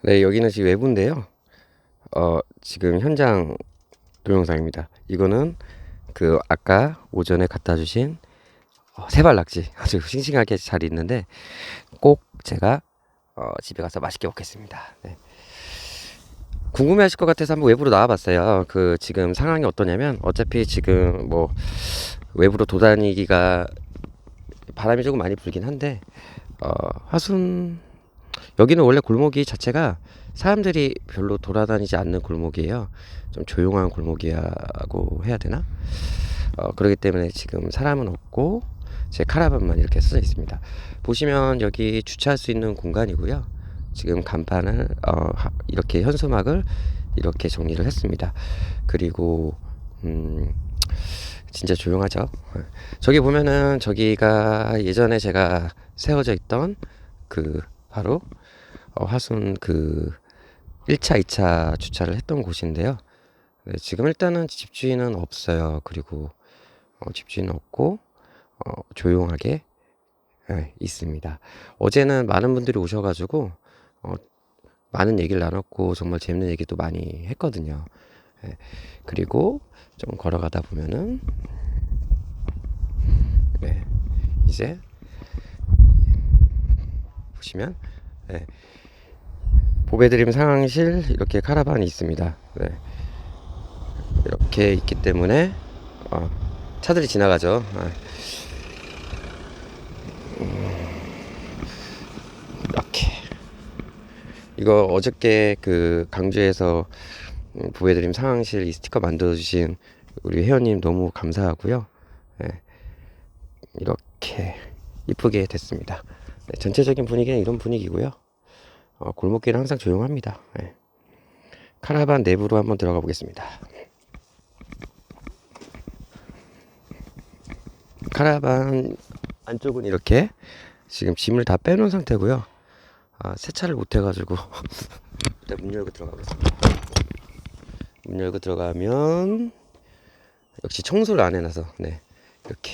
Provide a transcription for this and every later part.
네, 여기는 지금 외부인데요. 어, 지금 현장 동영상입니다. 이거는 그 아까 오전에 갖다 주신 어, 세발낙지 아주 싱싱하게 잘 있는데 꼭 제가 어, 집에 가서 맛있게 먹겠습니다. 네. 궁금해하실 것 같아서 한번 외부로 나와봤어요. 그 지금 상황이 어떠냐면 어차피 지금 뭐 외부로 돌아다니기가 바람이 조금 많이 불긴 한데 어, 화순 여기는 원래 골목이 자체가 사람들이 별로 돌아다니지 않는 골목이에요. 좀 조용한 골목이라고 해야 되나? 어, 그렇기 때문에 지금 사람은 없고 제 카라반만 이렇게 써져 있습니다. 보시면 여기 주차할 수 있는 공간이고요. 지금 간판을 어, 하- 이렇게 현수막을 이렇게 정리를 했습니다. 그리고 음, 진짜 조용하죠. 저기 보면은 저기가 예전에 제가 세워져 있던 그 바로 어, 화순 그 1차, 2차 주차를 했던 곳인데요. 네, 지금 일단은 집주인은 없어요. 그리고 어, 집주인은 없고 어, 조용하게 예, 있습니다. 어제는 많은 분들이 오셔가지고 어, 많은 얘기를 나눴고 정말 재밌는 얘기도 많이 했거든요. 예, 그리고 좀 걸어가다 보면은 네, 이제 보시면 네, 보배드림 상황실 이렇게 카라반이 있습니다. 네, 이렇게 있기 때문에 어, 차들이 지나가죠. 아, 이렇게 이거 어저께 그 강주에서 음, 보배드림 상황실 이 스티커 만들어주신 우리 회원님 너무 감사하고요. 네, 이렇게 이쁘게 됐습니다. 네, 전체적인 분위기는 이런 분위기고요. 어, 골목길은 항상 조용합니다. 네. 카라반 내부로 한번 들어가 보겠습니다. 카라반 안쪽은 이렇게 지금 짐을 다 빼놓은 상태고요. 아, 세차를 못 해가지고 일단 문 열고 들어가 보겠습니다. 문 열고 들어가면 역시 청소를 안 해놔서 네 이렇게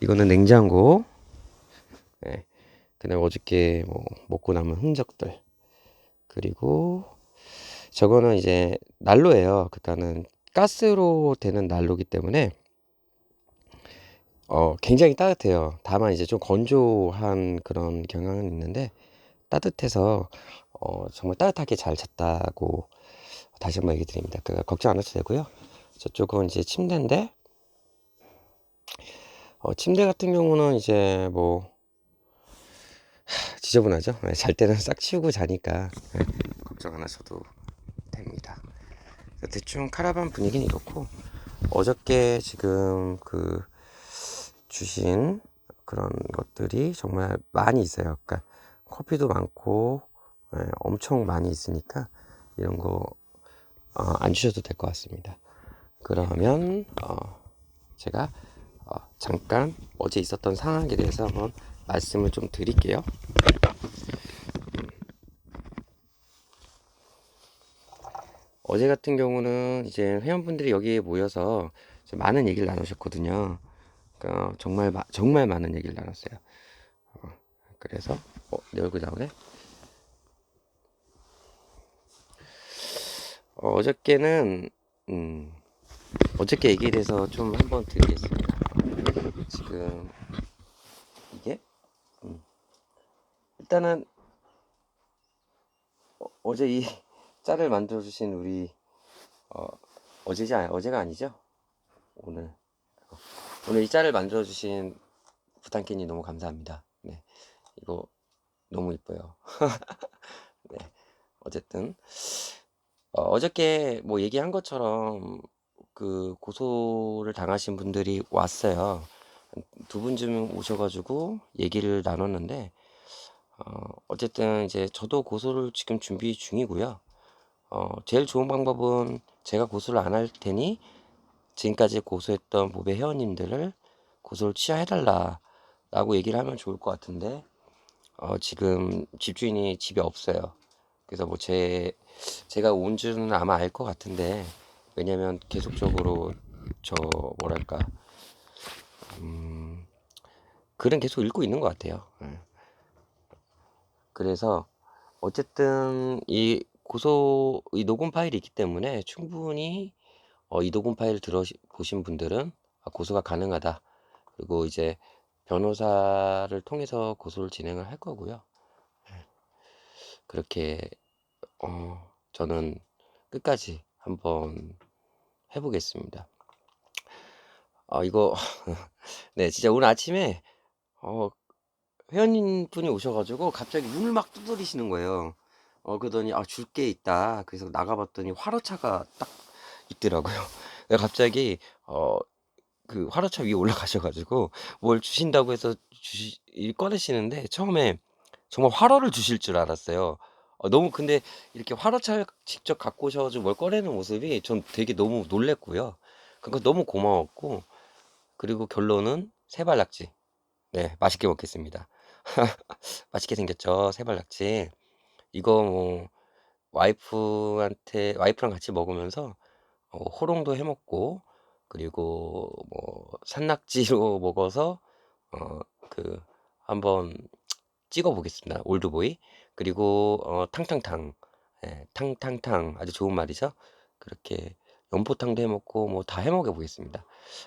이거는 냉장고 네 그다음 어저께 뭐 먹고 남은 흔적들 그리고 저거는 이제 난로예요. 그러니까는 가스로 되는 난로기 때문에 어 굉장히 따뜻해요. 다만 이제 좀 건조한 그런 경향은 있는데 따뜻해서 어 정말 따뜻하게 잘 잤다고 다시 한번 얘기 드립니다. 그 걱정 안 하셔도 되고요. 저쪽은 이제 침대인데 어 침대 같은 경우는 이제 뭐 하, 지저분하죠. 네, 잘 때는 싹 치우고 자니까 네, 걱정 안 하셔도 됩니다. 대충 카라반 분위기는 이렇고 어저께 지금 그 주신 그런 것들이 정말 많이 있어요. 그러니까 커피도 많고 예, 엄청 많이 있으니까 이런 거 어, 안 주셔도 될 것 같습니다. 그러면 어, 제가 어, 잠깐 어제 있었던 상황에 대해서 한번 말씀을 좀 드릴게요. 어제 같은 경우는 이제 회원분들이 여기에 모여서 많은 얘기를 나누셨거든요. 그러니까 정말 마- 정말 많은 얘기를 나눴어요. 어, 그래서 어, 내 얼굴 나오네. 어, 어저께는 음, 어저께 얘기에 대해서 좀 한번 드리겠습니다. 지금 이게 음, 일단은 어, 어제 이 짤을 만들어 주신 우리 어, 어제지 아니 어제가 아니죠? 오늘 오늘 이 짤을 만들어 주신 부탄캔이 너무 감사합니다. 네, 이거 너무 이뻐요. 네, 어쨌든 어, 어저께 뭐 얘기한 것처럼 그 고소를 당하신 분들이 왔어요. 두 분쯤 오셔가지고 얘기를 나눴는데 어, 어쨌든 이제 저도 고소를 지금 준비 중이고요. 어, 제일 좋은 방법은 제가 고소를 안 할 테니 지금까지 고소했던 모배 회원님들을 고소를 취하해달라라고 얘기를 하면 좋을 것 같은데 어, 지금 집주인이 집에 없어요. 그래서 뭐 제 제가 온 줄은 아마 알 것 같은데 왜냐면 계속적으로 저 뭐랄까 음, 글은 계속 읽고 있는 것 같아요. 예. 그래서 어쨌든 이 고소 이 녹음 파일이 있기 때문에 충분히 어, 이 녹음 파일을 들어보신 분들은 아, 고소가 가능하다. 그리고 이제 변호사를 통해서 고소를 진행을 할 거고요. 예. 그렇게 어, 저는 끝까지 한번 해보겠습니다. 아, 이거 네, 진짜 오늘 아침에 어, 회원님 분이 오셔가지고 갑자기 문을 막 두드리시는 거예요. 어, 그러더니 아, 줄 게 있다. 그래서 나가봤더니 화로차가 딱 있더라고요. 갑자기 어, 그 화로차 위에 올라가셔가지고 뭘 주신다고 해서 주시 이 꺼내시는데 처음에 정말 화로를 주실 줄 알았어요. 어, 너무 근데 이렇게 화로차를 직접 갖고 오셔가지고 뭘 꺼내는 모습이 전 되게 너무 놀랬고요. 그거 너무 고마웠고 그리고 결론은 세발낙지. 네, 맛있게 먹겠습니다. 맛있게 생겼죠, 세발낙지. 이거 뭐 와이프한테 와이프랑 같이 먹으면서 어, 호롱도 해 먹고 그리고 뭐 산낙지로 먹어서 어 그 한번 찍어 보겠습니다. 올드보이. 그리고 어 탕탕탕. 예, 탕탕탕 아주 좋은 말이죠. 그렇게 연포탕도 해 먹고 뭐 다 해 먹어 보겠습니다.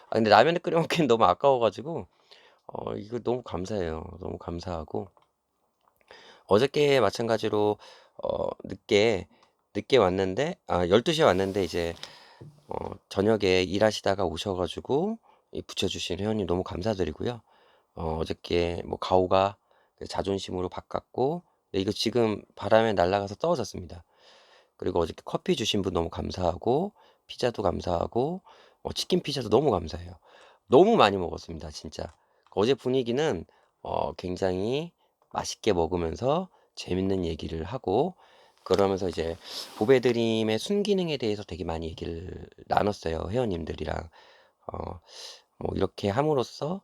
아 근데 라면을 끓여 먹기엔 너무 아까워 가지고 어 이거 너무 감사해요. 너무 감사하고 어저께 마찬가지로 어 늦게 늦게 왔는데 아 12 시에 왔는데 이제 어 저녁에 일하시다가 오셔 가지고 이 붙여 주신 회원님 너무 감사드리고요. 어 어저께 뭐 가오가 그 자존심으로 바꿨고 네, 이거 지금 바람에 날아가서 떨어졌습니다. 그리고 어저께 커피 주신 분 너무 감사하고 피자도 감사하고 어 치킨 피자도 너무 감사해요. 너무 많이 먹었습니다, 진짜. 어제 분위기는 어 굉장히 맛있게 먹으면서 재밌는 얘기를 하고 그러면서 이제 보배드림의 순기능에 대해서 되게 많이 얘기를 나눴어요. 회원님들이랑. 어, 뭐 이렇게 함으로써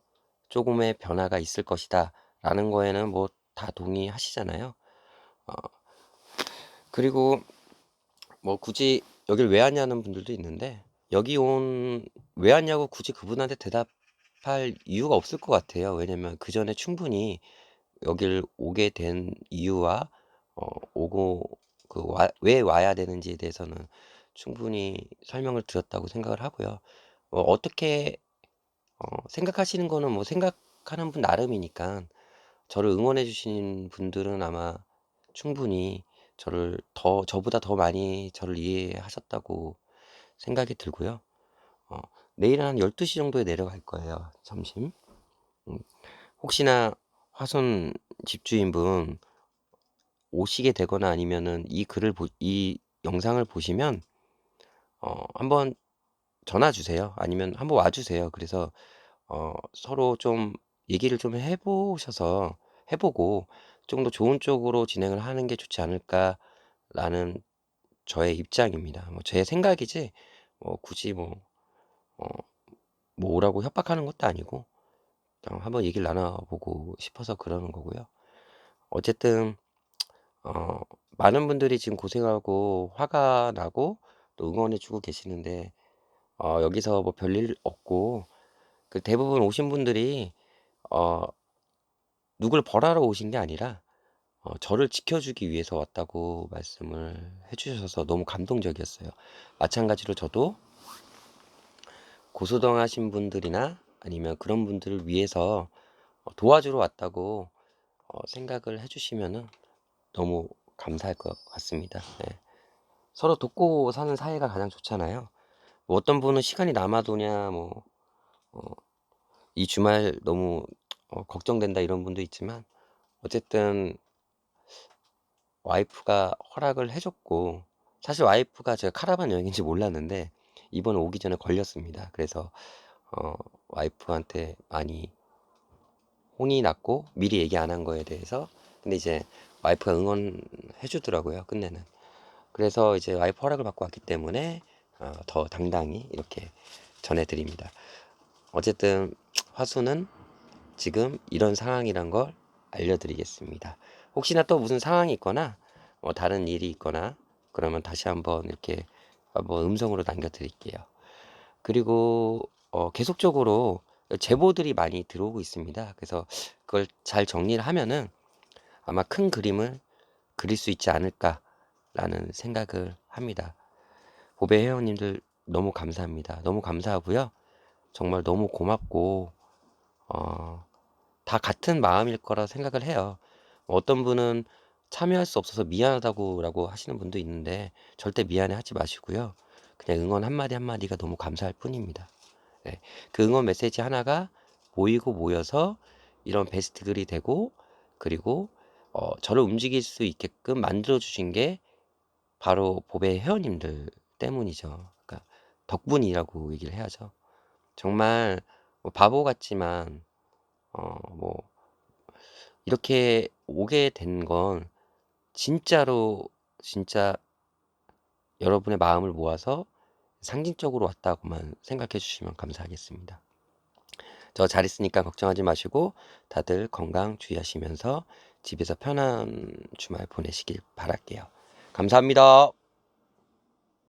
조금의 변화가 있을 것이다. 라는 거에는 뭐 다 동의하시잖아요. 어, 그리고 뭐 굳이 여길 왜 왔냐는 분들도 있는데 여기 온 왜 왔냐고 굳이 그분한테 대답 할 이유가 없을 것 같아요. 왜냐면 그 전에 충분히 여길 오게 된 이유와 어, 오고 그왜 와야 되는지에 대해서는 충분히 설명을 드렸다고 생각을 하고요. 어, 어떻게 어, 생각하시는 거는 뭐 생각하는 분 나름이니까 저를 응원해 주시는 분들은 아마 충분히 저를 더 저보다 더 많이 저를 이해하셨다고 생각이 들고요. 어, 내일은 한 12시 정도에 내려갈 거예요. 점심. 음, 혹시나 화손 집주인분 오시게 되거나 아니면은 이 글을 보, 이 영상을 보시면 어, 한번 전화 주세요. 아니면 한번 와 주세요. 그래서 어, 서로 좀 얘기를 좀 해보셔서 해보고 좀 더 좋은 쪽으로 진행을 하는 게 좋지 않을까라는 저의 입장입니다. 뭐 제 생각이지 뭐 굳이 뭐, 어, 뭐 오라고 협박하는 것도 아니고 그냥 한번 얘기를 나눠보고 싶어서 그러는 거고요. 어쨌든 어, 많은 분들이 지금 고생하고 화가 나고 또 응원해 주고 계시는데 어, 여기서 뭐 별일 없고 그 대부분 오신 분들이 어, 누굴 벌하러 오신 게 아니라 어, 저를 지켜주기 위해서 왔다고 말씀을 해 주셔서 너무 감동적이었어요. 마찬가지로 저도 고소당하신 분들이나 아니면 그런 분들을 위해서 어, 도와주러 왔다고 어, 생각을 해주시면은 너무 감사할 것 같습니다. 네. 서로 돕고 사는 사이가 가장 좋잖아요. 뭐 어떤 분은 시간이 남아도냐, 뭐, 어, 이 주말 너무 어, 걱정된다 이런 분도 있지만, 어쨌든 와이프가 허락을 해줬고, 사실 와이프가 제가 카라반 여행인지 몰랐는데, 이번에 오기 전에 걸렸습니다. 그래서, 어, 와이프한테 많이 혼이 났고, 미리 얘기 안 한 거에 대해서. 근데 이제 와이프가 응원해 주더라고요. 끝내는. 그래서 이제 와이프 허락을 받고 왔기 때문에 어, 더 당당히 이렇게 전해드립니다. 어쨌든 화수는 지금 이런 상황이란 걸 알려드리겠습니다. 혹시나 또 무슨 상황이 있거나 뭐 다른 일이 있거나 그러면 다시 한번 이렇게 한번 음성으로 남겨드릴게요. 그리고 어, 계속적으로 제보들이 많이 들어오고 있습니다. 그래서 그걸 잘 정리를 하면은 아마 큰 그림을 그릴 수 있지 않을까라는 생각을 합니다. 보배 회원님들 너무 감사합니다. 너무 감사하고요. 정말 너무 고맙고 어, 다 같은 마음일 거라 생각을 해요. 어떤 분은 참여할 수 없어서 미안하다고라고 하시는 분도 있는데 절대 미안해 하지 마시고요. 그냥 응원 한마디 한마디가 너무 감사할 뿐입니다. 네, 그 응원 메시지 하나가 모이고 모여서 이런 베스트 글이 되고 그리고 어, 저를 움직일 수 있게끔 만들어 주신 게 바로 보배 회원님들 때문이죠. 그러니까 덕분이라고 얘기를 해야죠. 정말 뭐 바보 같지만 어, 뭐 이렇게 오게 된 건 진짜로 진짜 여러분의 마음을 모아서 상징적으로 왔다고만 생각해 주시면 감사하겠습니다. 저 잘 있으니까 걱정하지 마시고 다들 건강 주의하시면서 집에서 편한 주말 보내시길 바랄게요. 감사합니다.